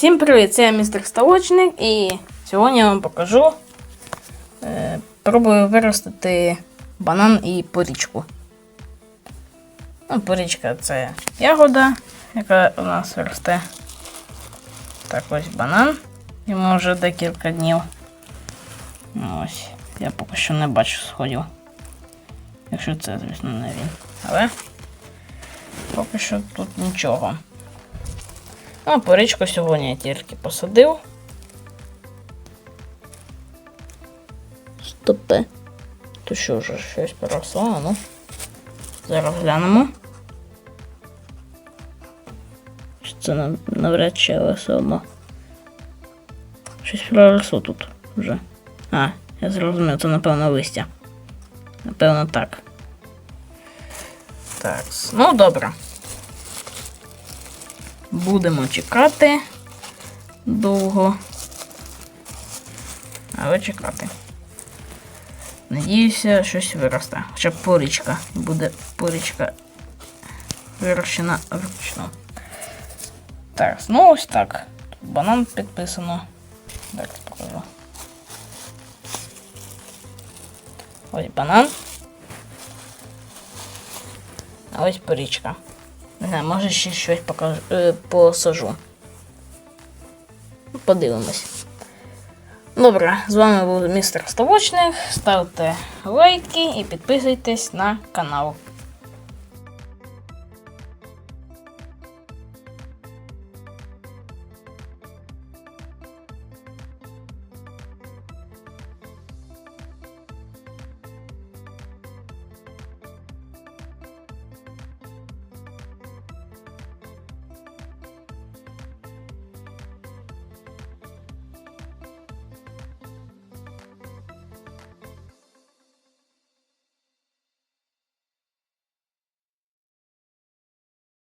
Всім привіт! Це я містер Ставочник і сьогодні я вам покажу. Е, пробую виростити банан і порічку. Ну, порічка це ягода, яка у нас росте. Так, ось банан. Йому вже декілька днів. Ось. Я поки що не бачу сходів. Якщо це, звісно, не він. Але поки що тут нічого. А порічку сьогодні я тільки посадив. Стопе. То що вже щось поросло, а ну. Зараз глянемо. Це нав- навряд чи але. Щось проросло тут вже. А, я зрозумів, це напевно листя. Напевно так. Так, ну добре. Будемо чекати довго. Але чекати. Надіюся, щось виросте. Хоча порічка. Буде порічка вирощена вручну. Так, ну ось так. Тут банан підписано. Так, покажу. Ось банан. А ось порічка. Не знаю, може ще щось покажу, е, посажу. Подивимось. Добре, з вами був містер Ставочник. Ставте лайки і підписуйтесь на канал.